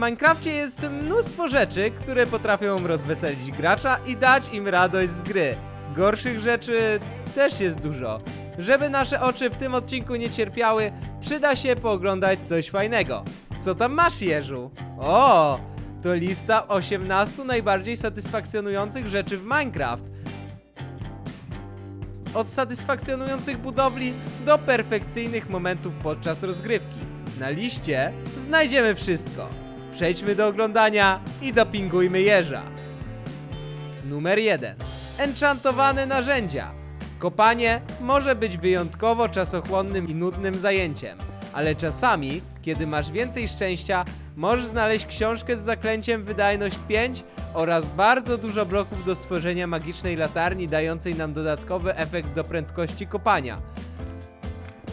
Minecrafcie jest mnóstwo rzeczy, które potrafią rozweselić gracza i dać im radość z gry. Gorszych rzeczy też jest dużo. Żeby nasze oczy w tym odcinku nie cierpiały, przyda się pooglądać coś fajnego. Co tam masz, Jeżu? O, to lista 18 najbardziej satysfakcjonujących rzeczy w Minecraft. Od satysfakcjonujących budowli do perfekcyjnych momentów podczas rozgrywki. Na liście znajdziemy wszystko. Przejdźmy do oglądania i dopingujmy jeża. Numer 1. Enchantowane narzędzia. Kopanie może być wyjątkowo czasochłonnym i nudnym zajęciem, ale czasami, kiedy masz więcej szczęścia, możesz znaleźć książkę z zaklęciem Wydajność 5 oraz bardzo dużo bloków do stworzenia magicznej latarni dającej nam dodatkowy efekt do prędkości kopania.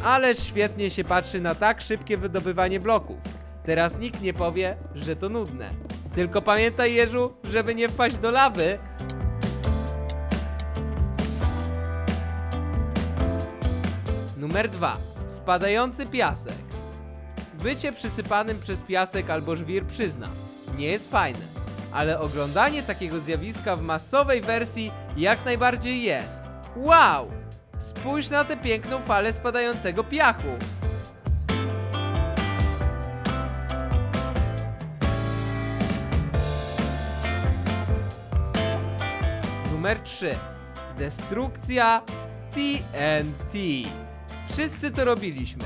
Ależ świetnie się patrzy na tak szybkie wydobywanie bloków. Teraz nikt nie powie, że to nudne. Tylko pamiętaj, Jeżu, żeby nie wpaść do lawy. Numer 2. Spadający piasek. Bycie przysypanym przez piasek albo żwir przyznam, nie jest fajne, ale oglądanie takiego zjawiska w masowej wersji jak najbardziej jest. Wow! Spójrz na tę piękną falę spadającego piachu. Numer 3. Destrukcja TNT. Wszyscy to robiliśmy.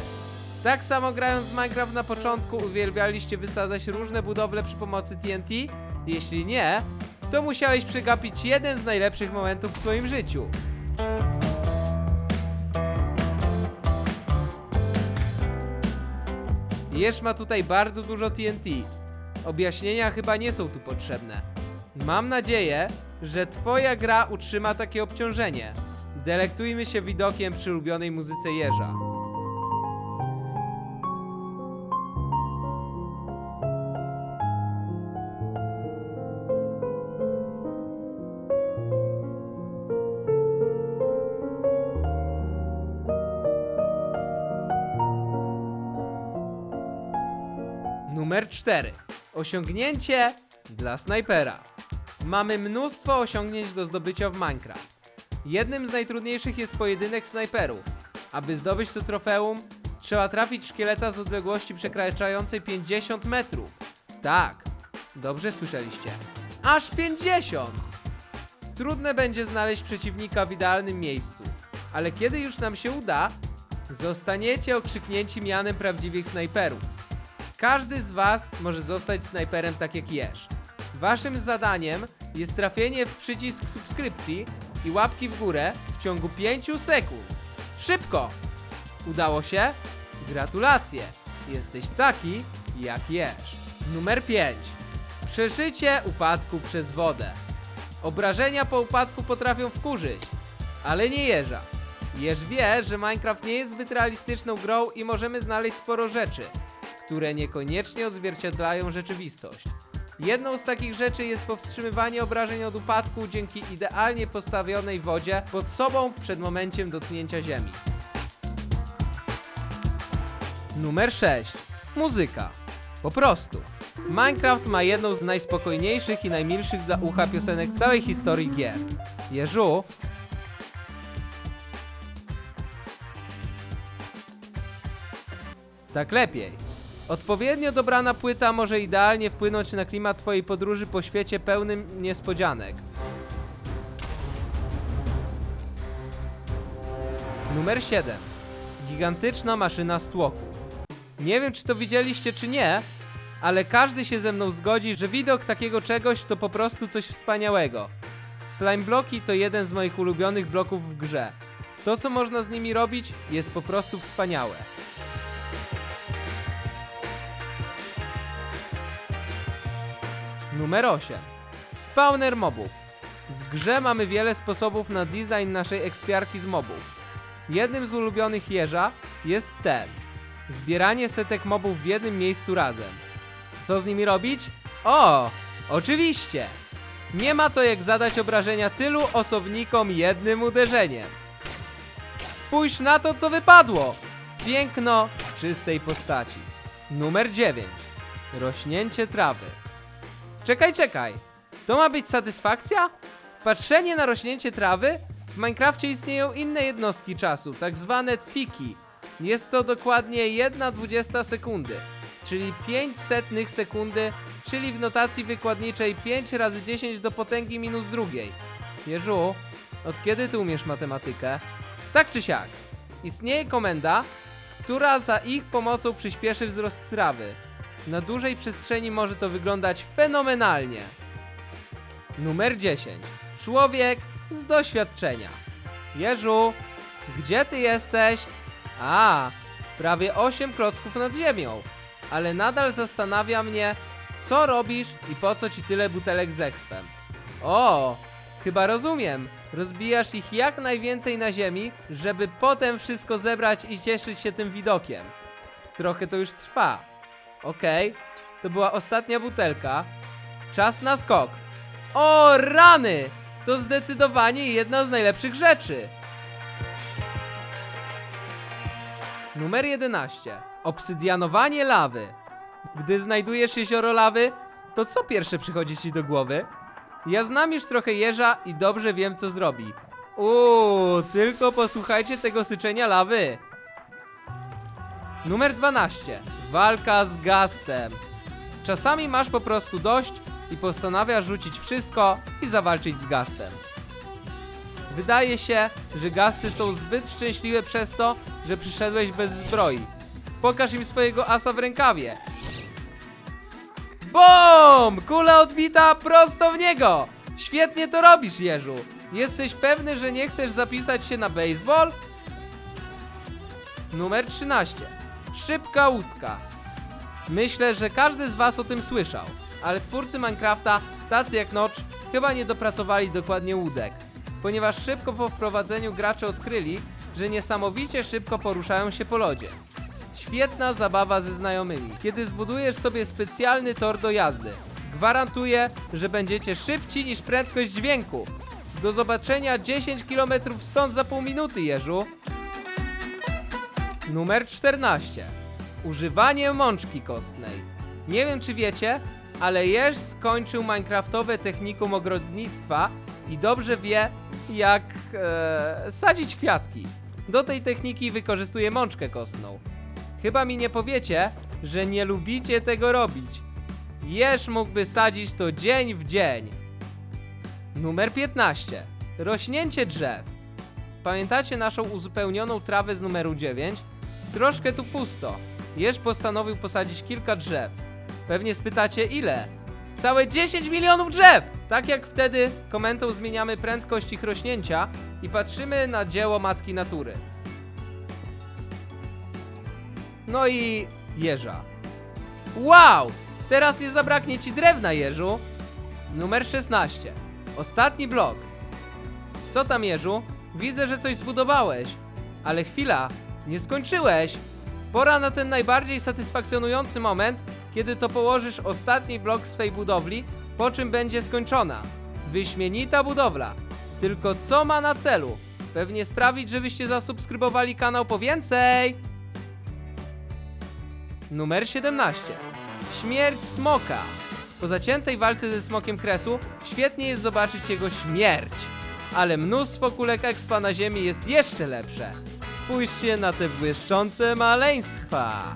Tak samo grając Minecraft na początku uwielbialiście wysadzać różne budowle przy pomocy TNT? Jeśli nie, to musiałeś przegapić jeden z najlepszych momentów w swoim życiu. Jeż ma tutaj bardzo dużo TNT. Objaśnienia chyba nie są tu potrzebne. Mam nadzieję, że twoja gra utrzyma takie obciążenie. Delektujmy się widokiem przy ulubionej muzyce jeża. Numer 4. Osiągnięcie dla snajpera. Mamy mnóstwo osiągnięć do zdobycia w Minecraft. Jednym z najtrudniejszych jest pojedynek snajperów. Aby zdobyć to trofeum, trzeba trafić szkieleta z odległości przekraczającej 50 metrów. Tak, dobrze słyszeliście. Aż 50! Trudne będzie znaleźć przeciwnika w idealnym miejscu, ale kiedy już nam się uda, zostaniecie okrzyknięci mianem prawdziwych snajperów. Każdy z Was może zostać snajperem tak jak Jeż. Waszym zadaniem jest trafienie w przycisk subskrypcji i łapki w górę w ciągu 5 sekund. Szybko! Udało się? Gratulacje! Jesteś taki jak Jeż. Numer 5. Przeżycie upadku przez wodę. Obrażenia po upadku potrafią wkurzyć, ale nie jeża. Jeż wie, że Minecraft nie jest zbyt realistyczną grą i możemy znaleźć sporo rzeczy, które niekoniecznie odzwierciedlają rzeczywistość. Jedną z takich rzeczy jest powstrzymywanie obrażeń od upadku dzięki idealnie postawionej wodzie pod sobą przed momentem dotknięcia ziemi. Numer 6. Muzyka. Po prostu. Minecraft ma jedną z najspokojniejszych i najmilszych dla ucha piosenek w całej historii gier. Jeżu, tak lepiej. Odpowiednio dobrana płyta może idealnie wpłynąć na klimat Twojej podróży po świecie pełnym niespodzianek. Numer 7. Gigantyczna maszyna stłoków. Nie wiem, czy to widzieliście, czy nie, ale każdy się ze mną zgodzi, że widok takiego czegoś to po prostu coś wspaniałego. Slime bloki to jeden z moich ulubionych bloków w grze. To, co można z nimi robić, jest po prostu wspaniałe. Numer 8. Spawner mobów. W grze mamy wiele sposobów na design naszej ekspiarki z mobów. Jednym z ulubionych jeża jest ten. Zbieranie setek mobów w jednym miejscu razem. Co z nimi robić? O, oczywiście! Nie ma to jak zadać obrażenia tylu osobnikom jednym uderzeniem. Spójrz na to, co wypadło! Piękno w czystej postaci. Numer 9. Rośnięcie trawy. Czekaj, czekaj. To ma być satysfakcja? Patrzenie na rośnięcie trawy? W Minecrafcie istnieją inne jednostki czasu, tak zwane tiki. Jest to dokładnie 1,20 sekundy, czyli 5 setnych sekundy, czyli w notacji wykładniczej 5 razy 10 do potęgi minus drugiej. Jeżu, od kiedy ty umiesz matematykę? Tak czy siak, istnieje komenda, która za ich pomocą przyspieszy wzrost trawy. Na dużej przestrzeni może to wyglądać fenomenalnie. Numer 10. Człowiek z doświadczenia. Jeżu, gdzie ty jesteś? A, prawie 8 klocków nad ziemią. Ale nadal zastanawia mnie, co robisz i po co ci tyle butelek z expem. O, chyba rozumiem. Rozbijasz ich jak najwięcej na ziemi, żeby potem wszystko zebrać i cieszyć się tym widokiem. Trochę to już trwa. Okej, to była ostatnia butelka. Czas na skok. O, rany! To zdecydowanie jedna z najlepszych rzeczy. Numer 11. Obsydianowanie lawy. Gdy znajdujesz jezioro lawy, to co pierwsze przychodzi ci do głowy? Ja znam już trochę jeża i dobrze wiem, co zrobi. Uuu, tylko posłuchajcie tego syczenia lawy. Numer 12. Walka z gastem. Czasami masz po prostu dość i postanawiasz rzucić wszystko i zawalczyć z gastem. Wydaje się, że gasty są zbyt szczęśliwe przez to, że przyszedłeś bez zbroi. Pokaż im swojego asa w rękawie. BOOM! Kula odbita prosto w niego! Świetnie to robisz, Jeżu. Jesteś pewny, że nie chcesz zapisać się na baseball? Numer 13. Szybka łódka. Myślę, że każdy z was o tym słyszał, ale twórcy Minecrafta, tacy jak Notch, chyba nie dopracowali dokładnie łódek, ponieważ szybko po wprowadzeniu gracze odkryli, że niesamowicie szybko poruszają się po lodzie. Świetna zabawa ze znajomymi, kiedy zbudujesz sobie specjalny tor do jazdy. Gwarantuję, że będziecie szybci niż prędkość dźwięku. Do zobaczenia 10 km stąd za pół minuty, Jeżu. Numer 14. Używanie mączki kostnej. Nie wiem czy wiecie, ale Jeż skończył minecraftowe technikum ogrodnictwa i dobrze wie jak e, sadzić kwiatki. Do tej techniki wykorzystuje mączkę kostną. Chyba mi nie powiecie, że nie lubicie tego robić. Jeż mógłby sadzić to dzień w dzień. Numer 15. Rośnięcie drzew. Pamiętacie naszą uzupełnioną trawę z numeru 9? Troszkę tu pusto. Jeż postanowił posadzić kilka drzew. Pewnie spytacie ile? Całe 10 milionów drzew! Tak jak wtedy komentą zmieniamy prędkość ich rośnięcia i patrzymy na dzieło matki natury. No i jeża. Wow! Teraz nie zabraknie ci drewna, jeżu. Numer 16. Ostatni blok. Co tam, jeżu? Widzę, że coś zbudowałeś. Ale chwila, nie skończyłeś. Pora na ten najbardziej satysfakcjonujący moment, kiedy to położysz ostatni blok swej budowli, po czym będzie skończona. Wyśmienita budowla. Tylko co ma na celu? Pewnie sprawić, żebyście zasubskrybowali kanał po więcej. Numer 17. Śmierć smoka. Po zaciętej walce ze smokiem kresu świetnie jest zobaczyć jego śmierć. Ale mnóstwo kulek expa na ziemi jest jeszcze lepsze. Spójrzcie na te błyszczące maleństwa.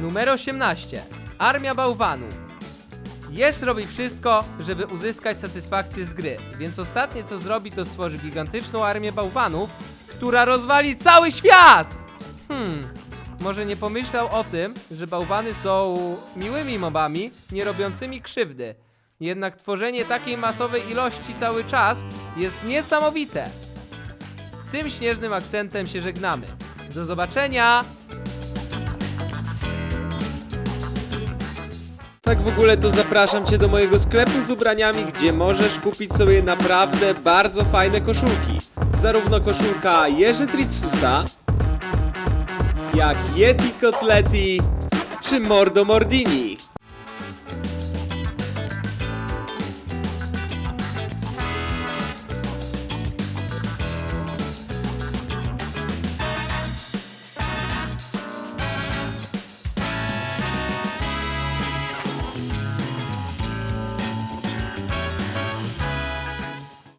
Numer 18. Armia bałwanów. Jeż robi wszystko, żeby uzyskać satysfakcję z gry, więc ostatnie co zrobi to stworzy gigantyczną armię bałwanów, która rozwali cały świat! Hmm, może nie pomyślał o tym, że bałwany są miłymi mobami, nie robiącymi krzywdy. Jednak tworzenie takiej masowej ilości cały czas jest niesamowite. Tym śnieżnym akcentem się żegnamy. Do zobaczenia! Tak w ogóle to zapraszam Cię do mojego sklepu z ubraniami, gdzie możesz kupić sobie naprawdę bardzo fajne koszulki. Zarówno koszulka Jerzy Tritsusa, jak Yeti Kotleti, czy Mordo Mordini.